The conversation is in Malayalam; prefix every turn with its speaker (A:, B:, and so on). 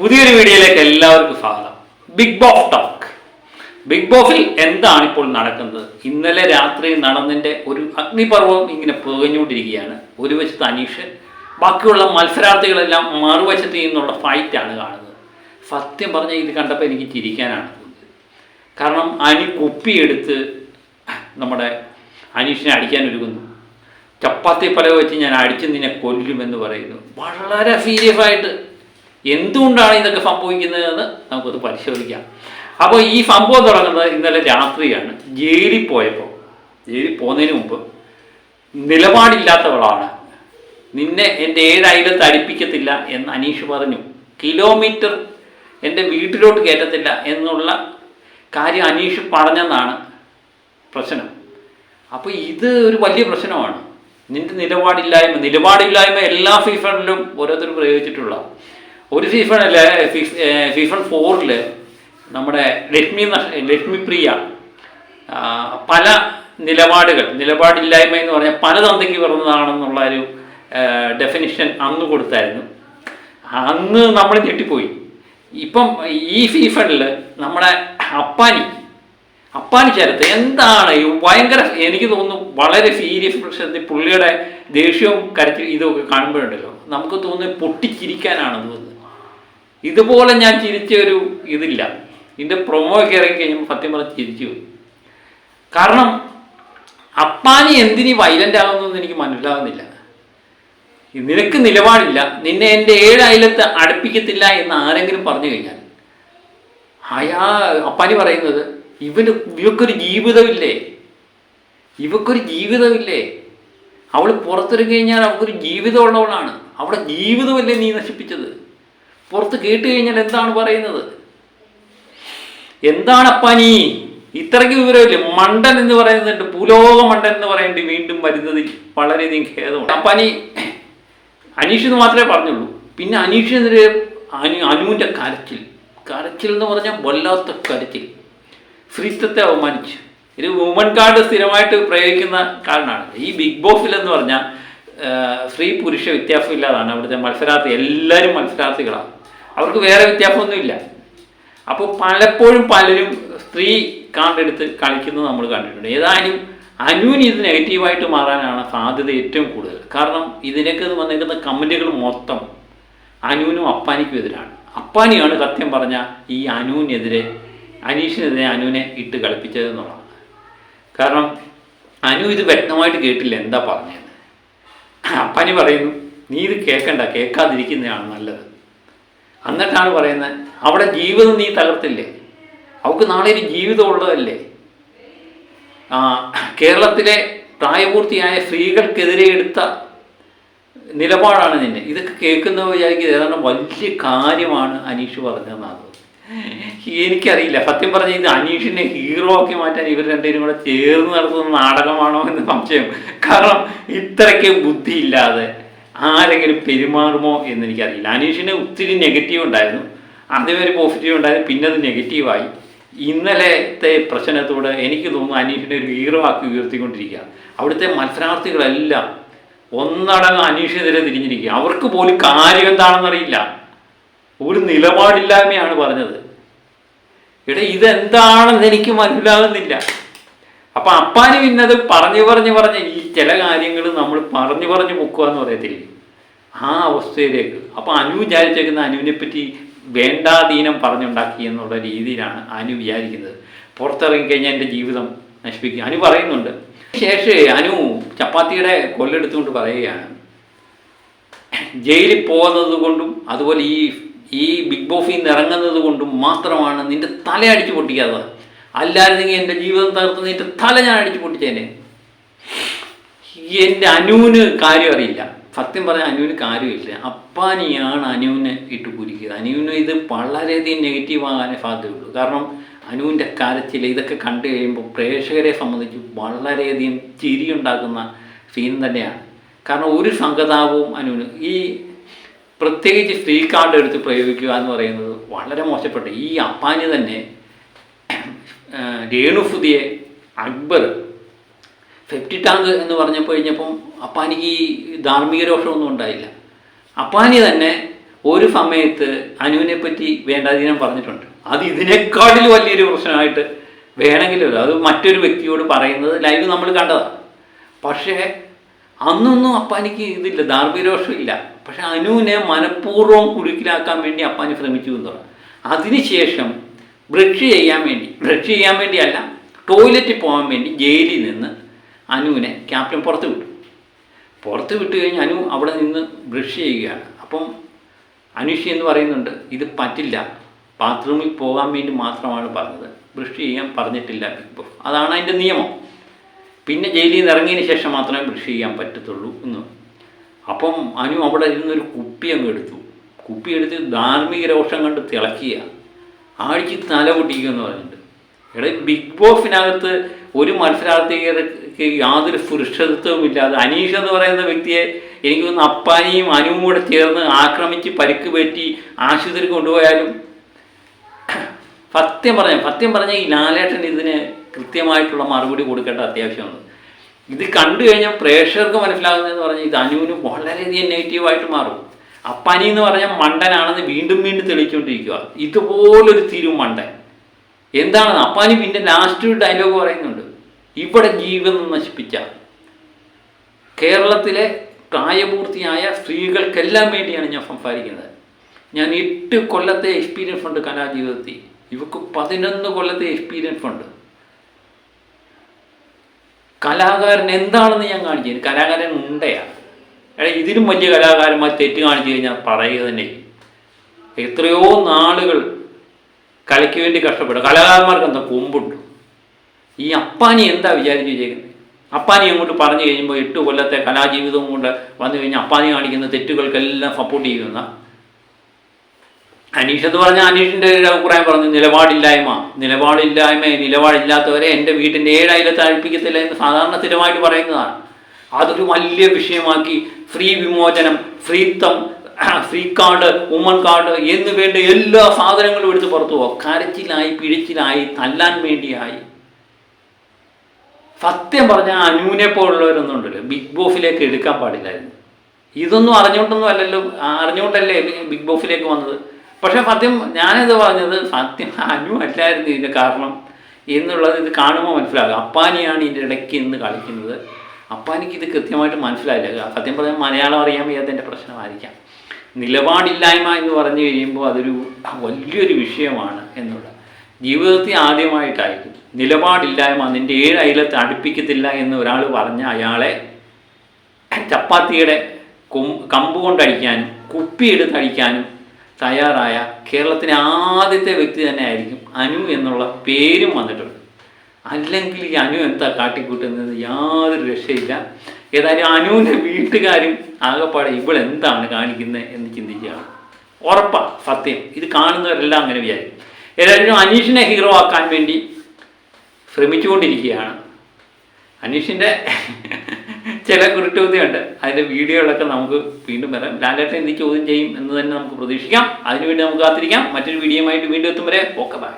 A: പുതിയൊരു വീഡിയോയിലേക്ക് എല്ലാവർക്കും സ്വാഗതം. ബിഗ് ബോസ് ടോക്ക് ബിഗ് ബോസിൽ എന്താണ് ഇപ്പോൾ നടക്കുന്നത്? ഇന്നലെ രാത്രി നടന്നതിന്റെ ഒരു അഗ്നിപർവം ഇങ്ങനെ പുകഞ്ഞുകൊണ്ടിരിക്കുകയാണ്. ഒരു വശത്ത് അനീഷൻ ബാക്കിയുള്ള മത്സരാർത്ഥികളെല്ലാം മറുവശത്ത് നിന്നുള്ള ഫൈറ്റാണ് കാണുന്നത്. സത്യം പറഞ്ഞാൽ ഇത് കണ്ടപ്പോൾ എനിക്ക് ചിരിക്കാനാണ് കാരണം അനി കുപ്പിയെടുത്ത് നമ്മുടെ അനീഷിനെ അടിക്കാൻ ഒരുങ്ങുന്നു. ചപ്പാത്തി പല വെച്ച് ഞാൻ അടിച്ച് നിന്നെ കൊല്ലുമെന്ന് പറയുന്നു. വളരെ സീരിയസ് ആയിട്ട് എന്തുകൊണ്ടാണ് ഇതൊക്കെ സംഭവിക്കുന്നതെന്ന് നമുക്കത് പരിശോധിക്കാം. അപ്പോൾ ഈ സംഭവം തുടങ്ങുന്നത് ഇന്നലെ രാത്രിയാണ്. ജയിലിൽ പോയപ്പോൾ ജയിലിൽ പോകുന്നതിന് മുമ്പ് നിലപാടില്ലാത്തവളാണ്. നിന്നെ എന്റെ ഏതായാലും തടിപ്പിക്കത്തില്ല എന്ന് അനീഷ് പറഞ്ഞു. കിലോമീറ്റർ എന്റെ വീട്ടിലോട്ട് കയറ്റത്തില്ല എന്നുള്ള കാര്യം അനീഷ് പറഞ്ഞെന്നാണ് പ്രശ്നം. അപ്പോൾ ഇത് ഒരു വലിയ പ്രശ്നമാണ്. നിന്റെ നിലപാടില്ലായ്മ നിലപാടില്ലായ്മ എല്ലാ സീസണിലും ഓരോരുത്തരും പ്രയോഗിച്ചിട്ടുള്ള ഒരു സീസണിൽ സീസൺ ഫോറിൽ നമ്മുടെ ലക്ഷ്മി ലക്ഷ്മി പ്രിയ പല നിലപാടുകൾ നിലപാടില്ലായ്മ എന്ന് പറഞ്ഞാൽ പല തന്തയ്ക്ക് പിറന്നതാണെന്നുള്ള ഒരു ഡെഫിനിഷൻ അന്ന് കൊടുത്തായിരുന്നു. അന്ന് നമ്മൾ ഞെട്ടിപ്പോയി. ഇപ്പം ഈ സീസണിൽ നമ്മുടെ അപ്പാനി അപ്പാനി ചരത്ത് എന്താണ്? ഈ ഭയങ്കര എനിക്ക് തോന്നുന്നു വളരെ സീരിയസ് പ്രശ്നത്തിൽ പുള്ളിയുടെ ദേഷ്യവും കരച്ചിൽ ഇതൊക്കെ കാണുമ്പോഴുണ്ടല്ലോ. നമുക്ക് തോന്നുന്നത് പൊട്ടിച്ചിരിക്കാനാണ് തോന്നുന്നത്. ഇതുപോലെ ഞാൻ ചിരിച്ച ഒരു ഇതില്ല. ഇതിന്റെ പ്രൊമോ ഇറങ്ങി കഴിഞ്ഞപ്പോൾ സത്യം പറഞ്ഞ് ചിരിച്ചു പോയി. കാരണം അപ്പാനി എന്തിനി വൈലന്റ് ആകുന്നതെന്ന് എനിക്ക് മനസ്സിലാകുന്നില്ല നിനക്ക് നിലപാടില്ല. നിന്നെ എന്റെ ഏഴ് അയലത്ത് അടുപ്പിക്കത്തില്ല എന്ന് ആരെങ്കിലും പറഞ്ഞു കഴിഞ്ഞാൽ. അയാ അപ്പാനി പറയുന്നത് ഇവന് ഇവക്കൊരു ജീവിതമില്ലേ? ഇവക്കൊരു ജീവിതമില്ലേ? അവൾ പുറത്തിറങ്ങി കഴിഞ്ഞാൽ അവൾക്കൊരു ജീവിതമുള്ളവളാണ്. അവളുടെ ജീവിതമല്ലേ നീ നശിപ്പിച്ചത്? പുറത്ത് കേട്ട് കഴിഞ്ഞാൽ എന്താണ് പറയുന്നത്? എന്താണ് അപ്പാനി ഇത്രയ്ക്ക് വിവരമില്ലേ? മണ്ടൻ എന്ന് പറയുന്നുണ്ട്. ഭൂലോക മണ്ടൻ എന്ന് പറയേണ്ടി വീണ്ടും വരുന്നതിൽ വളരെയധികം ഖേദമുണ്ട്. അപ്പാനി അനീഷ് എന്ന് മാത്രമേ പറഞ്ഞുള്ളൂ. പിന്നെ അനീഷിനെതിരെ അനു അനുവിന്റെ കരച്ചിൽ. കരച്ചിൽ എന്ന് പറഞ്ഞാൽ വല്ലാത്ത കരച്ചിൽ. സ്ത്രീത്വത്തെ അവമാനിച്ചു ഇത് വുമൺ കാർഡ് സ്ഥിരമായിട്ട് പ്രയോഗിക്കുന്ന കാരണമാണ്. ഈ ബിഗ് ബോസിൽ എന്ന് പറഞ്ഞാൽ സ്ത്രീ പുരുഷ വ്യത്യാസം ഇല്ലാതാണ് അവിടുത്തെ മത്സരാർത്ഥി. എല്ലാവരും മത്സരാർത്ഥികളാണ്. അവർക്ക് വേറെ വ്യത്യാസമൊന്നുമില്ല. അപ്പോൾ പലപ്പോഴും പലരും സ്ത്രീ കാണ്ടെടുത്ത് കളിക്കുന്നത് നമ്മൾ കണ്ടിട്ടുണ്ട്. ഏതായാലും അനുവിന് ഇത് നെഗറ്റീവായിട്ട് മാറാനാണ് സാധ്യത ഏറ്റവും കൂടുതൽ. കാരണം ഇതിനൊക്കെ വന്നിരിക്കുന്ന കമന്റുകൾ മൊത്തം അനുവിനും അപ്പാനിക്കും എതിരാണ്. അപ്പാനിയാണ് സത്യം പറഞ്ഞ ഈ അനുവിനെതിരെ അനീഷിനെതിരെ അനുവിനെ ഇട്ട് കളിപ്പിച്ചതെന്നുള്ളതാണ് കാരണം അനു ഇത് വ്യക്തമായിട്ട് കേട്ടില്ല എന്താ പറഞ്ഞത് അപ്പാനി പറയുന്നു നീ ഇത് കേൾക്കണ്ട കേൾക്കാതിരിക്കുന്നതാണ് നല്ലത്. എന്നിട്ടാണ് പറയുന്നത് അവിടെ ജീവിതം നീ തകർത്തില്ലേ? അവൾക്ക് നാളെ ഒരു ജീവിതം ഉള്ളതല്ലേ കേരളത്തിലെ പ്രായപൂർത്തിയായ സ്ത്രീകൾക്കെതിരെ എടുത്ത നിലപാടാണ് നിന്നെ. ഇതൊക്കെ കേൾക്കുന്നവർ വിചാരിക്കും ഏതാണ്ട് വലിയ കാര്യമാണ് അനീഷ് പറഞ്ഞതെന്നാണ്. എനിക്കറിയില്ല. സത്യം പറഞ്ഞ ഇത് അനീഷിനെ ഹീറോ ആക്കി മാറ്റാൻ ഇവർ രണ്ടുപേരും കൂടെ ചേർന്ന് നടത്തുന്ന നാടകമാണോ എന്ന് സംശയം. കാരണം ഇത്രയ്ക്ക് ബുദ്ധിയില്ലാതെ ആരെങ്കിലും പെരുമാറുമോ എന്ന് എനിക്കറിയില്ല അനീഷിന് ഒത്തിരി നെഗറ്റീവ് ഉണ്ടായിരുന്നു. ആദ്യം ഒരു പോസിറ്റീവ് ഉണ്ടായിരുന്നു പിന്നെ അത് നെഗറ്റീവായി ഇന്നലത്തെ പ്രശ്നത്തോട് എനിക്ക് തോന്നുന്നു അനീഷിനെ ഒരു ഈറവാക്കി ഉയർത്തിക്കൊണ്ടിരിക്കുക. അവിടുത്തെ മത്സരാർത്ഥികളെല്ലാം ഒന്നടങ്ങ് അനീഷിനെതിരെ തിരിഞ്ഞിരിക്കുക. അവർക്ക് പോലും കാര്യം എന്താണെന്നറിയില്ല ഒരു നിലപാടില്ലായ്മയാണ് പറഞ്ഞത്. എടാ ഇതെന്താണെന്ന് എനിക്ക് മനസ്സിലാകുന്നില്ല. അപ്പൊ അപ്പാനും പിന്നത് പറഞ്ഞു പറഞ്ഞു പറഞ്ഞ് ഈ ചില കാര്യങ്ങൾ നമ്മൾ പറഞ്ഞു പറഞ്ഞു മുക്കുക എന്ന് പറയത്തില്ലേ? ആ അവസ്ഥയിലേക്ക്. അപ്പൊ അനു വിചാരിച്ചേക്കുന്ന അനുവിനെ പറ്റി വേണ്ടാധീനം പറഞ്ഞുണ്ടാക്കി എന്നുള്ള രീതിയിലാണ് അനു വിചാരിക്കുന്നത്. പുറത്തിറങ്ങിക്കഴിഞ്ഞാൽ എന്റെ ജീവിതം നശിപ്പിക്കുക അനു പറയുന്നുണ്ട്. ശേഷം അനു ചപ്പാത്തിയുടെ കൊല്ലെടുത്തുകൊണ്ട് പറയുകയാണ്. ജയിലിൽ പോകുന്നത് കൊണ്ടും അതുപോലെ ഈ ഈ ബിഗ് ബോസിൽ നിന്ന് ഇറങ്ങുന്നത് കൊണ്ടും മാത്രമാണ് നിന്റെ തല പൊട്ടിക്കാത്തത്. പൊട്ടിക്കാതെ അല്ലായിരുന്നെങ്കിൽ എന്റെ ജീവിതം തകർത്ത് നീട്ട് തല ഞാൻ അടിച്ചു പൊട്ടിച്ചേനെ. എന്റെ അനുവിന് കാര്യം അറിയില്ല. സത്യം പറഞ്ഞാൽ അനുവിന് കാര്യമില്ല. അപ്പാനിയാണ് അനുവിനെ ഇട്ട് കുരിക്കുക അനുവിന് ഇത് വളരെയധികം നെഗറ്റീവ് ആകാനേ സാധ്യതയുള്ളൂ. കാരണം അനുവിന്റെ കരച്ചിൽ ഇതൊക്കെ കണ്ടു കഴിയുമ്പോൾ പ്രേക്ഷകരെ സംബന്ധിച്ച് വളരെയധികം ചിരിയുണ്ടാക്കുന്ന സീൻ തന്നെയാണ്. കാരണം ഒരു സംഗതാവും അനുവിന് ഈ പ്രത്യേകിച്ച് സ്ത്രീ കാർഡ് എടുത്ത് പ്രയോഗിക്കുക എന്ന് പറയുന്നത് വളരെ മോശപ്പെട്ട. ഈ അപ്പാനി തന്നെ ആ, രേണുസുതിയെ അക്ബർ ഫെഫ്റ്റി ടാങ്ക് എന്ന് പറഞ്ഞപ്പോൾ കഴിഞ്ഞപ്പം അപ്പാനിക്ക് ഈ ധാർമ്മിക രോഷമൊന്നും ഉണ്ടായില്ല. അപ്പാനി തന്നെ ഒരു സമയത്ത് അനുവിനെ പറ്റി വേണ്ടാധീനം പറഞ്ഞിട്ടുണ്ട്. അത് ഇതിനേക്കാളിൽ വലിയൊരു പ്രശ്നമായിട്ട് വേണമെങ്കിൽ വരും. അത് മറ്റൊരു വ്യക്തിയോട് പറയുന്നത് ലൈവ് നമ്മൾ കണ്ടതാണ്. പക്ഷേ അന്നൊന്നും അപ്പാനിക്ക് ഇതില്ല ധാർമ്മികരോഷമില്ല പക്ഷെ അനുവിനെ മനഃപൂർവം കുരുക്കിലാക്കാൻ വേണ്ടി അപ്പാനി ശ്രമിച്ചു എന്ന് പറഞ്ഞു. അതിനുശേഷം ബ്രഷ് ചെയ്യാൻ വേണ്ടി ബ്രഷ് ചെയ്യാൻ വേണ്ടിയല്ല ടോയ്ലറ്റിൽ പോകാൻ വേണ്ടി ജയിലിൽ നിന്ന് അനുവിനെ ക്യാപ്റ്റൻ പുറത്ത് വിട്ടു. പുറത്ത് വിട്ട് കഴിഞ്ഞ് അനു അവിടെ നിന്ന് ബ്രഷ് ചെയ്യുകയാണ്. അപ്പം അനുഷി എന്ന് പറയുന്നുണ്ട് ഇത് പറ്റില്ല ബാത്റൂമിൽ പോകാൻ വേണ്ടി മാത്രമാണ് പറഞ്ഞത് ബ്രഷ് ചെയ്യാൻ പറഞ്ഞിട്ടില്ല ബിഗ് ബോസ്. അതാണ് അതിന്റെ നിയമം. പിന്നെ ജയിലിൽ നിന്ന് ഇറങ്ങിയതിന് ശേഷം മാത്രമേ ബ്രഷ് ചെയ്യാൻ പറ്റത്തുള്ളൂ എന്ന്. അപ്പം അനു അവിടെ ഇരുന്നൊരു കുപ്പി അങ്ങ് എടുത്തു. കുപ്പി എടുത്ത് ധാർമ്മിക രോഷം കണ്ട് തിളക്കുക ആഴ്ച തല പൊട്ടിക്കുമെന്ന് പറഞ്ഞിട്ടുണ്ട് എടാ ബിഗ് ബോസിനകത്ത് ഒരു മത്സരാർത്ഥിക്ക് യാതൊരു സുരക്ഷിതത്വവും ഇല്ലാതെ അനീഷ് എന്ന് പറയുന്ന വ്യക്തിയെ എനിക്ക് തോന്നുന്നു അപ്പാനിയും അനുവും കൂടെ ചേർന്ന് ആക്രമിച്ച് പരിക്ക് പറ്റി ആശുപത്രി കൊണ്ടുപോയാലും സത്യം പറഞ്ഞ സത്യം പറഞ്ഞ ഈ ലാലേട്ടൻ ഇതിന് കൃത്യമായിട്ടുള്ള മറുപടി കൊടുക്കേണ്ട അത്യാവശ്യമാണ്. ഇത് കണ്ടു കഴിഞ്ഞാൽ പ്രേക്ഷകർക്ക് മനസ്സിലാകുന്നതെന്ന് പറഞ്ഞാൽ ഇത് അനുവിന് വളരെയധികം നെഗറ്റീവായിട്ട് മാറും. അപ്പാനി എന്ന് പറഞ്ഞാൽ മണ്ടനാണെന്ന് വീണ്ടും വീണ്ടും തെളിയിച്ചുകൊണ്ടിരിക്കുക ഇതുപോലൊരു തിരു മണ്ടൻ എന്താണെന്ന് അപ്പാനി പിന്നെ ലാസ്റ്റ് ഡയലോഗ് പറയുന്നുണ്ട്. ഇവിടെ ജീവിതം നശിപ്പിച്ച കേരളത്തിലെ പ്രായപൂർത്തിയായ സ്ത്രീകൾക്കെല്ലാം വേണ്ടിയാണ് ഞാൻ സംസാരിക്കുന്നത്. ഞാൻ എട്ട് കൊല്ലത്തെ എക്സ്പീരിയൻസ് ഉണ്ട് കലാജീവിതത്തിൽ ഇവക്ക് പതിനൊന്ന് കൊല്ലത്തെ എക്സ്പീരിയൻസ് ഉണ്ട് കലാകാരൻ എന്താണെന്ന് ഞാൻ കാണിച്ചു കലാകാരൻ ഉണ്ടയാണ് ഇതിലും വലിയ കലാകാരന്മാർ തെറ്റ് കാണിച്ചു കഴിഞ്ഞാൽ പറയുക തന്നെ എത്രയോ നാളുകൾ കലയ്ക്ക് വേണ്ടി കഷ്ടപ്പെടും. കലാകാരന്മാർക്ക് എന്താ കൊമ്പുണ്ട്? ഈ അപ്പാനി എന്താ വിചാരിച്ചു ചെയ്യുന്നത് അപ്പാനി അങ്ങോട്ട് പറഞ്ഞു കഴിയുമ്പോൾ എട്ട് കൊല്ലത്തെ കലാജീവിതവും കൊണ്ട് വന്നു കഴിഞ്ഞാൽ അപ്പാനി കാണിക്കുന്ന തെറ്റുകൾക്കെല്ലാം സപ്പോർട്ട് ചെയ്യുന്ന. അനീഷ് എന്ന് പറഞ്ഞാൽ അനീഷിന്റെ ഒരു അഭിപ്രായം പറഞ്ഞു നിലപാടില്ലായ്മ നിലപാടില്ലായ്മ നിലപാടില്ലാത്തവരെ എന്റെ വീട്ടിന്റെ ഏഴായിരത്തെ അഴിപ്പിക്കത്തില്ല എന്ന് സാധാരണ സ്ഥിരമായിട്ട് പറയുന്നതാണ്. അതൊരു വലിയ വിഷയമാക്കി. ഫ്രീ വിമോചനം ഫ്രീത്വം ഫ്രീ കാർഡ് ഉമ്മൻ കാർഡ് എന്ന് വേണ്ട എല്ലാ സാധനങ്ങളും എടുത്ത് പുറത്തു പോകും. കരച്ചിലായി പിഴിച്ചിലായി തല്ലാൻ വേണ്ടിയായി. സത്യം പറഞ്ഞ അനൂനെ പോലുള്ളവരൊന്നും ഉണ്ടല്ലോ ബിഗ് ബോസിലേക്ക് എടുക്കാൻ പാടില്ലായിരുന്നു. ഇതൊന്നും അറിഞ്ഞുകൊണ്ടൊന്നും അല്ലല്ലോ. അറിഞ്ഞുകൊണ്ടല്ലേ ബിഗ് ബോസിലേക്ക് വന്നത്? പക്ഷെ സത്യം ഞാനിത് പറഞ്ഞത് സത്യം അനു അല്ലായിരുന്നു ഇതിന്റെ കാരണം എന്നുള്ളത് ഇത് കാണുമ്പോൾ മനസ്സിലാകും. അപ്പാനിയാണ് ഇതിന്റെ ഇടയ്ക്ക് ഇന്ന് കളിക്കുന്നത്. അപ്പാനിക്ക് ഇത് കൃത്യമായിട്ട് മനസ്സിലായില്ല. സത്യം പറഞ്ഞാൽ മലയാളം അറിയാൻ വയ്യാത്തതിന്റെ പ്രശ്നമായിരിക്കാം. നിലപാടില്ലായ്മ എന്ന് പറഞ്ഞു കഴിയുമ്പോൾ അതൊരു വലിയൊരു വിഷയമാണ് എന്നുള്ളത്. ജീവിതത്തിൽ ആദ്യമായിട്ടായിരിക്കും നിലപാടില്ലായ്മ നിന്റെ ഏഴ് അയലത്ത് അടുപ്പിക്കത്തില്ല എന്ന് ഒരാൾ പറഞ്ഞ അയാളെ ചപ്പാത്തിയുടെ കൊം കമ്പ് കൊണ്ടടിക്കാനും കുപ്പിയെടുത്ത് അടിക്കാനും തയ്യാറായ കേരളത്തിലെ ആദ്യത്തെ വ്യക്തി തന്നെ ആയിരിക്കും അനു എന്നുള്ള പേരും വന്നിട്ടുണ്ട്. അല്ലെങ്കിൽ ഈ അനു എന്താ കാട്ടിക്കൂട്ടുന്നത്? യാതൊരു രക്ഷയില്ല. ഏതായാലും അനുവിന്റെ വീട്ടുകാരും ആകെപ്പാടെ ഇവളെന്താണ് കാണിക്കുന്നത് എന്ന് ചിന്തിക്കുകയാണ്. ഉറപ്പാണ് സത്യം. ഇത് കാണുന്നവരെല്ലാം അങ്ങനെ വിചാരിക്കും. ഏതായാലും അനീഷിനെ ഹീറോ ആക്കാൻ വേണ്ടി ശ്രമിച്ചുകൊണ്ടിരിക്കുകയാണ്. അനീഷിന്റെ ചില കുരുട്ടുബുദ്ധിയുണ്ട് അതിന്റെ വീഡിയോകളൊക്കെ നമുക്ക് വീണ്ടും വരാം. ലാലേട്ടൻ എന്ത് ചോദ്യം ചെയ്യും എന്ന് തന്നെ നമുക്ക് പ്രതീക്ഷിക്കാം. അതിനുവേണ്ടി നമുക്ക് കാത്തിരിക്കാം. മറ്റൊരു വീഡിയോയുമായിട്ട് വീണ്ടും എത്തും വരെ. Okay bye